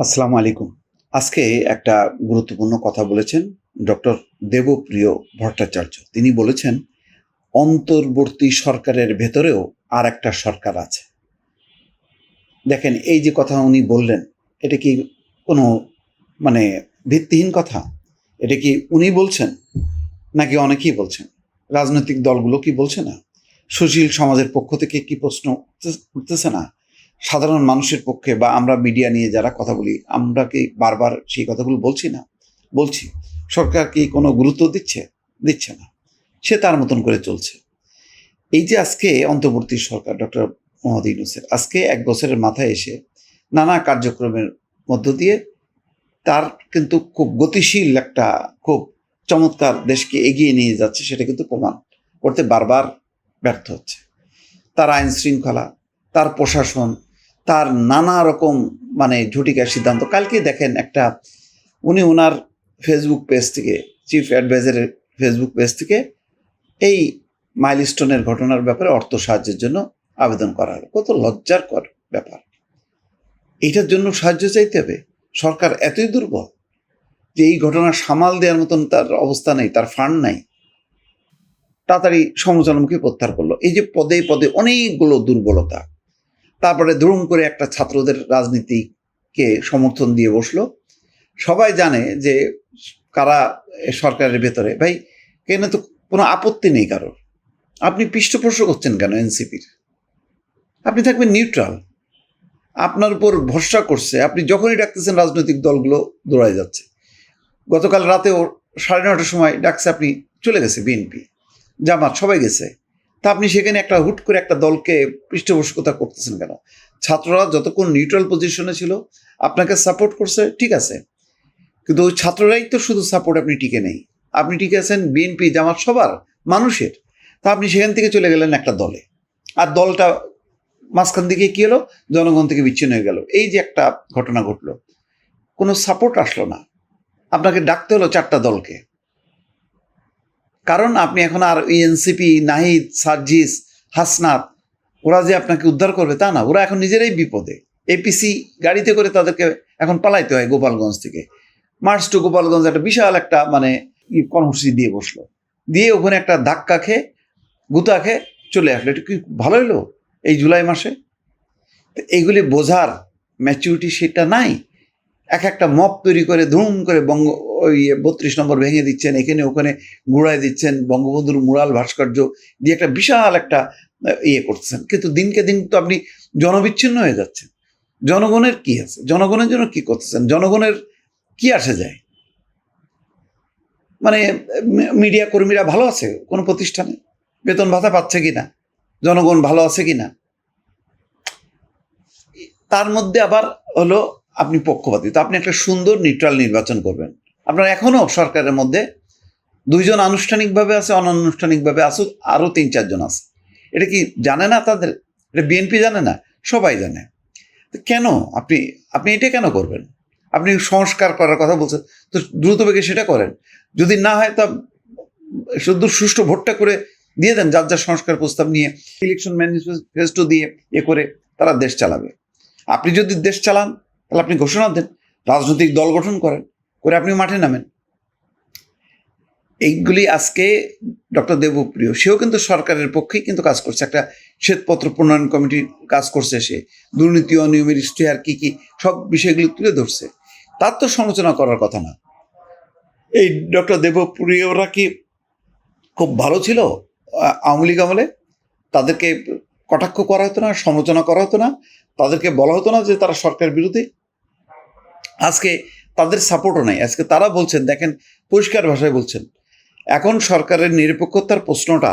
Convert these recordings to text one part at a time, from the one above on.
আসসালামু আলাইকুম। আজকে একটা গুরুত্বপূর্ণ কথা বলেছেন ডক্টর দেবপ্রিয় ভট্টাচার্য। তিনি বলেছেন, অন্তর্বর্তী সরকারের ভেতরেও আর একটা সরকার আছে। দেখেন, এই যে কথা উনি বললেন, এটা কি কোনো মানে ভিত্তিহীন কথা? এটা কি উনি বলছেন, নাকি অনেকেই বলছেন? রাজনৈতিক দলগুলো কি বলছে না? সুশীল সমাজের পক্ষ থেকে কি প্রশ্ন উঠতে- উঠতেছে না? সাধারণ মানুষের পক্ষে বা আমরা মিডিয়া নিয়ে যারা কথা বলি, আমরা কি বারবার সেই কথাগুলো বলছি না? বলছি, সরকার কি কোনো গুরুত্ব দিচ্ছে? দিচ্ছে না। সে তার মতন করে চলছে। এই যে আজকে অন্তর্বর্তী সরকার ডক্টর মোহাম্মদ ইউনুসের, আজকে এক বছরের মাথায় এসে নানা কার্যক্রমের মধ্য দিয়ে তার কিন্তু খুব গতিশীল একটা, খুব চমৎকার দেশকে এগিয়ে নিয়ে যাচ্ছে, সেটা কিন্তু প্রমাণ করতে বারবার ব্যর্থ হচ্ছে। তার আইন শৃঙ্খলা তার প্রশাসন তার নানা রকম মানে ঝুটিকার সিদ্ধান্ত। কালকে দেখেন একটা, উনি ওনার ফেসবুক পেজ থেকে চিফ অ্যাডভাইজারের ফেসবুক পেজ থেকে এই মাইলস্টোনের ঘটনার ব্যাপারে অর্থ সাহায্যের জন্য আবেদন করা হলো। কত লজ্জার কর ব্যাপার। এইটার জন্য সাহায্য চাইতে হবে। সরকার এতই দুর্বল যে এই ঘটনা সামাল দেওয়ার মতন তার অবস্থা নেই, তার ফান্ড নাই। তাড়াতাড়ি সমালোচনামুখী প্রত্যাহার করল। এই যে পদে পদে অনেকগুলো দুর্বলতা। তারপরে ধরুম করে একটা ছাত্রদের রাজনীতিকে সমর্থন দিয়ে বসল। সবাই জানে যে কারা সরকারের ভেতরে। ভাই, কেন তো কোনো আপত্তি নেই কারোর? আপনি পৃষ্ঠপোষক হচ্ছেন কেন এনসিপির? আপনি থাকবেন নিউট্রাল। আপনার উপর ভরসা করছে। আপনি যখনই ডাকতেছেন, রাজনৈতিক দলগুলো দৌড়ায় যাচ্ছে। গতকাল রাতেও সাড়ে নটার সময় ডাকছে, আপনি চলে গেছে বিএনপি। জামাত সবাই গেছে। তা আপনি সেখানে একটা হুট করে একটা দলকে পৃষ্ঠপোষকতা করতেছেন কেন? ছাত্ররা যতক্ষণ নিউট্রাল পজিশনে ছিল, আপনাকে সাপোর্ট করছে, ঠিক আছে। কিন্তু ওই ছাত্ররাই তো শুধু সাপোর্ট আপনি টিকে নেই। আপনি টিকে আছেন বিএনপি, জামাত সবার, মানুষের। তা আপনি সেখান থেকে চলে গেলেন একটা দলে। আর দলটা মাঝখান থেকে কী হলো? জনগণ থেকে বিচ্ছিন্ন হয়ে গেল। এই যে একটা ঘটনা ঘটলো। কোনো সাপোর্ট আসলো না। আপনাকে ডাকতে হলো চারটা দলকে। কারণ আপনি এখন আর এনসিপি, নাহিদ, সার্জিস, হাসনাত, ওরা যে আপনাকে উদ্ধার করবে তা না। ওরা এখন নিজেরাই বিপদে। এপিসি গাড়িতে করে তাদেরকে এখন পালাইতে হয় গোপালগঞ্জ থেকে। মার্চ টু গোপালগঞ্জ একটা বিশাল একটা মানে কর্মসূচি দিয়ে বসল। দিয়ে ওখানে একটা ধাক্কা খেয়ে, গুতা খেয়ে চলে আসলো। এটা কি ভালো হলো এই জুলাই মাসে? তো এইগুলি বোঝার ম্যাচুরিটি সেটা নাই। এক একটা মপ তৈরি করে, ধুম করে বঙ্গ ওই বত্রিশ নম্বর ভেঙে দিচ্ছেন, এখানে ওখানে গুড়ায় দিচ্ছেন, বঙ্গবন্ধুর মুরাল ভাস্কর্য দিয়ে একটা বিশাল একটা ইয়ে করতেছেন। কিন্তু দিনকে দিন তো আপনি জনবিচ্ছিন্ন হয়ে যাচ্ছেন। জনগণের কি আছে? জনগণের জন্য কি করতেছেন? জনগণের কি আসে যায়? মানে মিডিয়া কর্মীরা ভালো আছে কোনো প্রতিষ্ঠানে? বেতন ভাতা পাচ্ছে কিনা? জনগণ ভালো আছে কিনা? তার মধ্যে আবার হলো আপনি পক্ষপাতী। তো আপনি একটা সুন্দর নিউট্রাল নির্বাচন করবেন। আপনার এখনও সরকারের মধ্যে দুইজন আনুষ্ঠানিকভাবে আছে, অনানুষ্ঠানিকভাবে আসুক আরও তিন, চারজন আছে। এটা কি জানে না তাদের? এটা বিএনপি জানে না? সবাই জানে। কেন? আপনি আপনি এটা কেন করবেন? আপনি সংস্কার করার কথা বলছেন, তো দ্রুত বেগে সেটা করেন। যদি না হয় তা শুধু সুষ্ঠু ভোটটা করে দিয়ে দেন, যার যার সংস্কার প্রস্তাব নিয়ে ইলেকশন ম্যানিফেস্টো দিয়ে এ করে তারা দেশ চালাবে। আপনি যদি দেশ চালান, তাহলে আপনি ঘোষণা দেন, রাজনৈতিক দল গঠন করেন। করে আপনি মাঠে নামেন। এইগুলি আজকে ডক্টর দেবপ্রিয়, সেও কিন্তু সরকারের পক্ষেই কিন্তু কাজ করছে। একটা শ্বেতপত্র প্রণয়ন কমিটির কাজ করছে সে। দুর্নীতি, অনিয়মের ইশতেহার কি কি, সব বিষয়গুলি তুলে ধরছে। তার তো সমালোচনা করার কথা না। এই ডক্টর দেবপ্রিয়রা কি খুব ভালো ছিল আওয়ামী লীগ আমলে? তাদেরকে কটাক্ষ করা হতো না, সমালোচনা করা হতো না? তাদেরকে বলা হতো না যে তারা সরকার বিরোধী? আজকে তাদের সাপোর্টও নাই। আজকে তারা বলছেন, দেখেন, পরিষ্কার ভাষায় বলছেন, এখন সরকারের নিরপেক্ষতার প্রশ্নটা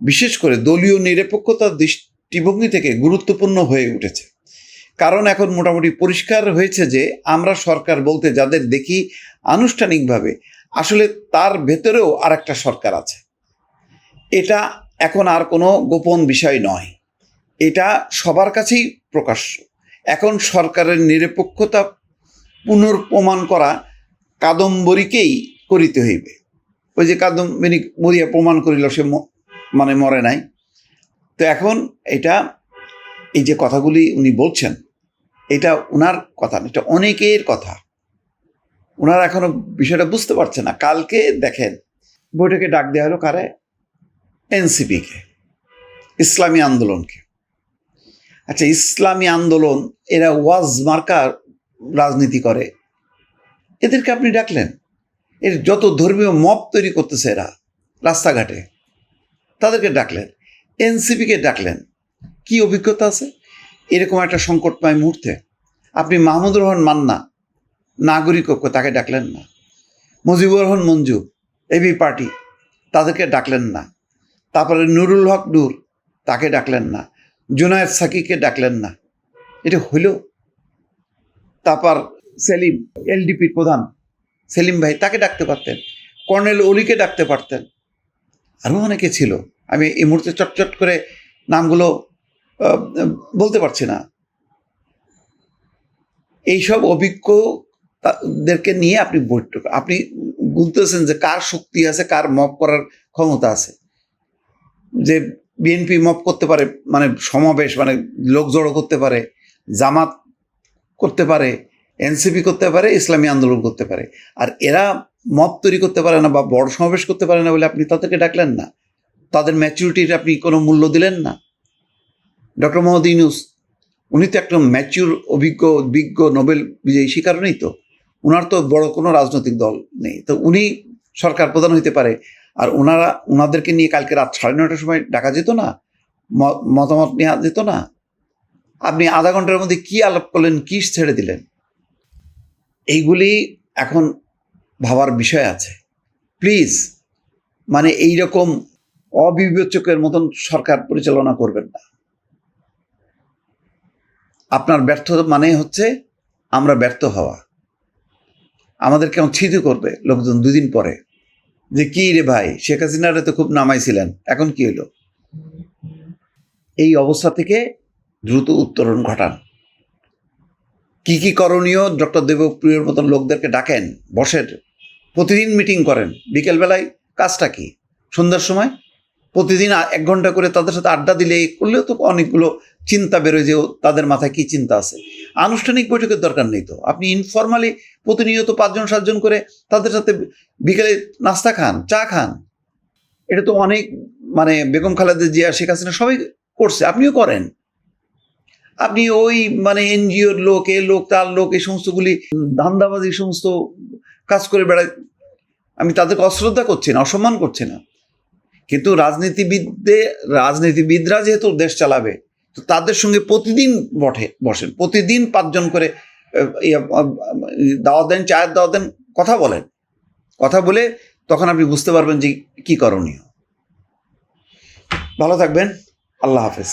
বিশেষ করে দলীয় নিরপেক্ষতার দৃষ্টিভঙ্গি থেকে গুরুত্বপূর্ণ হয়ে উঠেছে। কারণ এখন মোটামুটি পরিষ্কার হয়েছে যে, আমরা সরকার বলতে যাদের দেখি আনুষ্ঠানিকভাবে, আসলে তার ভেতরেও আর একটা সরকার আছে। এটা এখন আর কোনো গোপন বিষয় নয়। এটা সবার কাছেই প্রকাশ্য। এখন সরকারের নিরপেক্ষতা পুনর্প্রমাণ করা কাদম্বরীকেই করিতে হইবে। ওই যে কাদম্বরী মরিয়া প্রমাণ করিল, সে মানে মরে নাই। তো এখন এটা, এই যে কথাগুলি উনি বলছেন, এটা ওনার কথা না, এটা অনেকের কথা। ওনারা এখনও বিষয়টা বুঝতে পারছে না। কালকে দেখেন, বৈঠকে ডাক দেওয়া হলো কারে? এনসিপিকে, ইসলামী আন্দোলনকে। আচ্ছা ইসলামী আন্দোলন, এরা ওয়াজ মার্কার রাজনীতি করে। এদেরকে আপনি ডাকলেন। এর যত ধর্মীয় মপ তৈরি করতেছে এরা, রাস্তাঘাটে, তাদেরকে ডাকলেন। এনসিপিকে ডাকলেন। কি অভিজ্ঞতা আছে? এরকম একটা সংকটময় মুহূর্তে। আপনি মাহমুদুর রহমান মান্না, নাগরিক ঐক্য, তাকে ডাকলেন না। মুজিবুর রহমান মঞ্জু, এবি পার্টি, তাদেরকে ডাকলেন না। তারপরে নুরুল হক নূর, তাকে ডাকলেন না। জুনায়েদ সাকিকে ডাকলেন না। এটা হইল তারপর সেলিম, এলডিপির প্রধান। সেলিম ভাই তাকে ডাকতে পারতেন, কর্নেল অলিকে ডাকতে পারতেন। আরও অনেকে ছিল? আমি এই মুহূর্তে চটচট করে নামগুলো বলতে পারছি না। এইসব অভিজ্ঞদেরকে নিয়ে আপনি বৈঠক, আপনি বুঝতেছেন যে কার শক্তি আছে, কার মপ করার ক্ষমতা আছে। যে বিএনপি মপ করতে পারে মানে সমাবেশ মানে লোক জড়ো করতে পারে, জামাত করতে পারে, এনসিপি করতে পারে, ইসলামী আন্দোলন করতে পারে। আর এরা মত তৈরি করতে পারে না বা বড় সমাবেশ করতে পারে না বলে আপনি তাদেরকে ডাকলেন না। তাদের ম্যাচুরিটির আপনি কোনো মূল্য দিলেন না। ডক্টর মোহাম্মদ ইউনুস, উনি তো একটা ম্যাচিউর, অভিজ্ঞ বিজ্ঞ নোবেল বিজয়ী সে কারণেই তো। ওনার তো বড় কোনো রাজনৈতিক দল নেই। তো উনি সরকার প্রধান হইতে পারে। আর ওনারা ওনাদেরকে নিয়ে কালকে রাত সাড়ে নটার সময় ডাকা যেত না? মতামত নেওয়া যেত না? আপনি আধা ঘণ্টার মধ্যে কি আলাপ করলেন, কি ছেড়ে দিলেন? এইগুলি এখন ভাবার বিষয় আছে। প্লিজ মানে এই রকম অবিবেচকের মতন সরকার পরিচালনা করবেন না। আপনার ব্যর্থ মানে হচ্ছে আমরা ব্যর্থ হওয়া। আমাদের কেমন ছিদি করবে লোকজন দুদিন পরে? যে কি রে ভাই, শেখ হাসিনারে তো খুব নামাইছিলেন, এখন কি হলো? এই অবস্থা থেকে দ্রুত উত্তরণ ঘটান। কি কি করণীয়? ডক্টর দেবপ্রিয়র মতন লোকদেরকে ডাকেন, বসেন, প্রতিদিন মিটিং করেন, বিকেলবেলায় কাজটা কি? সন্ধ্যার সময়? প্রতিদিন এক ঘণ্টা করে তাদের সাথে আড্ডা দিলে করলেও তো অনেকগুলো চিন্তা বেরোয় যে তাদের মাথায় কি চিন্তা আছে। আনুষ্ঠানিক বৈঠকের দরকার নেই তো। আপনি ইনফর্মালি প্রতিনিয়ত পাঁচজন, সাতজন করে তাদের সাথে বিকেলে নাস্তা খান, চা খান। এটা তো অনেক মানে বেগম খালেদা জিয়া, শেখ হাসিনা সবাই করছে, আপনিও করেন। আপনি ওই মানে এনজিওর লোক, এ লোক, তার লোক, এই সমস্তগুলি ধান্দাবাজি সমস্ত কাজ করে বেড়ায়। আমি তাদেরকে অশ্রদ্ধা করছি না, অসম্মান করছি না। কিন্তু রাজনীতিবিদদের রাজনীতিবিদরা যেহেতু দেশ চালাবে, তো তাদের সঙ্গে প্রতিদিন বটে বসেন। প্রতিদিন পাঁচজন করে দাওয়াত দেন, চায়ের দাওয়াত দেন, কথা বলেন। কথা বলে তখন আপনি বুঝতে পারবেন যে কি করণীয়। ভালো থাকবেন। আল্লাহ হাফেজ।